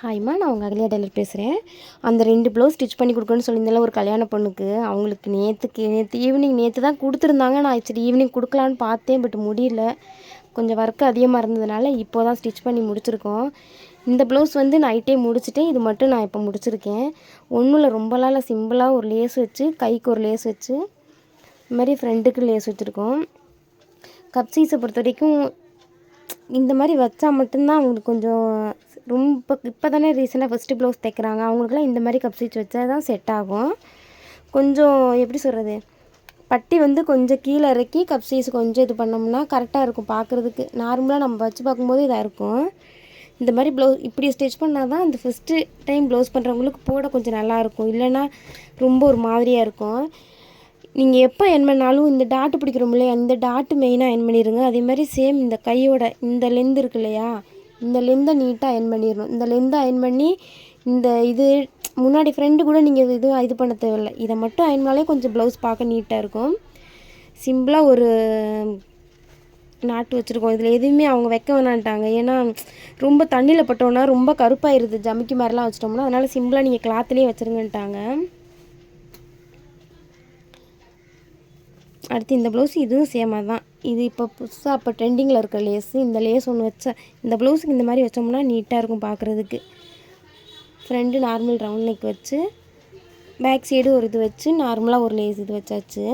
ஹாய்மா நான் உங்கள் அகலியா டெய்லர் பேசுகிறேன் அந்த ரெண்டு ப்ளவுஸ் ஸ்டிச் பண்ணி கொடுக்கணும்னு சொல்லியிருந்தேன்ல ஒரு கல்யாண பொண்ணுக்கு. அவங்களுக்கு நேற்றுக்கு நேற்று ஈவினிங் நேற்று தான் கொடுத்துருந்தாங்க. நான் சரி ஈவினிங் கொடுக்கலான்னு பார்த்தேன் பட் முடியல. கொஞ்சம் ஒர்க் அதிகமாக இருந்ததுனால இப்போ தான் ஸ்டிச் பண்ணி முடிச்சிருக்கோம். இந்த ப்ளவுஸ் வந்து நைட்டே முடிச்சுட்டேன். இது மட்டும் நான் இப்போ முடிச்சிருக்கேன். ஒன்றும் இல்லை ரொம்ப இல்லை சிம்பிளாக ஒரு லேஸ் வச்சு கைக்கு ஒரு லேஸ் வச்சு இது மாதிரி ஃப்ரெண்டுக்கு லேஸ் வச்சுருக்கோம். கப் சீஸை பொறுத்த வரைக்கும் இந்த மாதிரி வச்சா மட்டும்தான் அவங்களுக்கு கொஞ்சம் ரொம்ப இப்போ தானே ரீசெண்டாக ஃபஸ்ட்டு ப்ளவுஸ் தைக்கிறாங்க. அவங்களுக்குலாம் இந்த மாதிரி கப் ஸ்டிச் வச்சா தான் செட் ஆகும். கொஞ்சம் எப்படி சொல்கிறது பட்டி வந்து கொஞ்சம் கீழே இறக்கி கப் ஸ்டீஸ் கொஞ்சம் இது பண்ணோம்னா கரெக்டாக இருக்கும் பார்க்குறதுக்கு நார்மலாக நம்ம வச்சு பார்க்கும்போது இதாக இருக்கும். இந்த மாதிரி ப்ளவுஸ் இப்படி ஸ்டிச் பண்ணால் தான் அந்த ஃபஸ்ட்டு டைம் ப்ளவுஸ் பண்ணுறவங்களுக்கு போட கொஞ்சம் நல்லாயிருக்கும் இல்லைன்னா ரொம்ப ஒரு மாதிரியாக இருக்கும். நீங்கள் எப்போ என் பண்ணாலும் இந்த டாட்டு பிடிக்கிறோம் இல்லையா இந்த டாட்டு மெயினாக என் பண்ணிடுங்க அதே மாதிரி சேம் இந்த கையோட இந்த லெந்து இருக்கு இல்லையா? இந்த லெந்தை நீட்டாக அயன் பண்ணிடணும். இந்த லெந்தை அயன் பண்ணி இந்த இது முன்னாடி ஃப்ரெண்டு கூட நீங்கள் இது இது பண்ண தேவையில்லை. இதை மட்டும் அயன் பண்ணாலே கொஞ்சம் ப்ளவுஸ் பார்க்க நீட்டாக இருக்கும். சிம்பிளாக ஒரு நாட்டு வச்சுருக்கோம். இதில் எதுவுமே அவங்க வைக்க வேணான்ட்டாங்க. ஏன்னா ரொம்ப தண்ணியில் பட்டோன்னா ரொம்ப கருப்பாயிருது. ஜமிக்கு மாதிரிலாம் வச்சிட்டோம்னா அதனால் சிம்பிளாக நீங்கள் கிளாத்துலேயே வச்சுருங்கன்ட்டாங்க. அடுத்து இந்த ப்ளவுஸ் இதுவும் சேமாக தான் இது இப்போ புதுசாக இப்போ ட்ரெண்டிங்கில் இருக்க லேஸு இந்த லேஸ் ஒன்று வச்சா இந்த ப்ளவுஸுக்கு இந்த மாதிரி வச்சோம்னா நீட்டாக இருக்கும் பார்க்குறதுக்கு ஃப்ரண்ட்டு நார்மல் ரவுண்ட் நெக் வச்சு பேக் சைடு ஒரு இது வச்சு நார்மலாக ஒரு லேஸ் இது வச்சாச்சு.